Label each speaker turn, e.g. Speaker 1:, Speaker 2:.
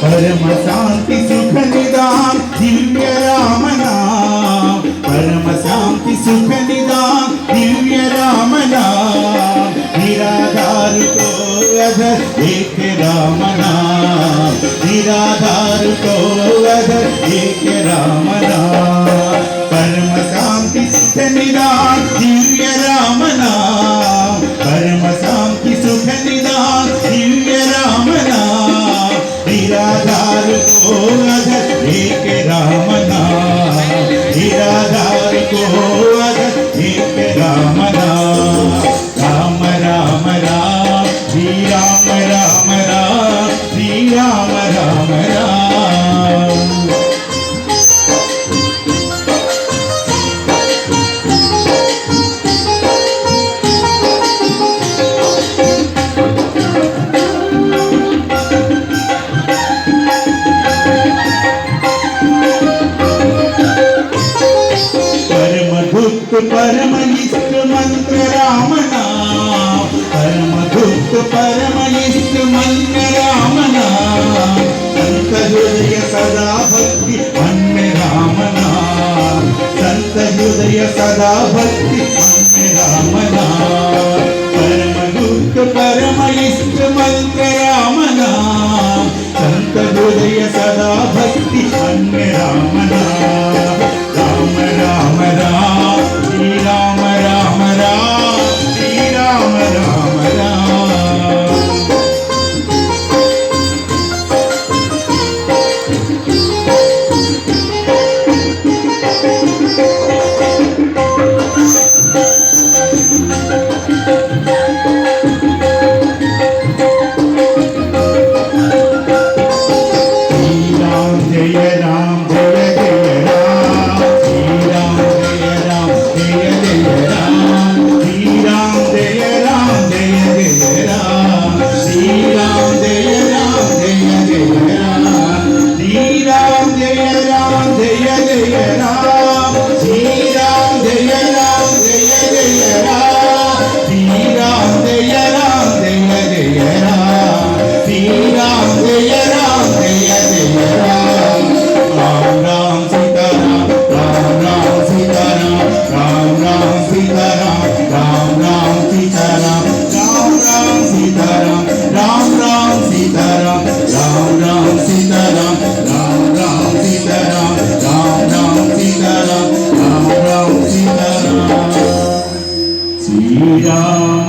Speaker 1: పరమ శాంతి సుఖ నిదాన్ దివ్య రామనా పరమ శాంతి సుఖ నిదాన్ దివ్య రామనా నిరాధారు కో అధ ఏక రామనా నిరాధారు गुप्त परम इष्ट मंत्र राम नाम परम गुप्त परम इष्ट मंत्र राम नाम संत हृदय सदा भक्ति अन्य राम नाम संत हृदय सदा भक्ति अन्य राम नाम परम गुप्त परम इष्ट मंत्र राम नाम संत हृदय सदा भक्ति अन्य राम नाम yeah. You Hallelujah.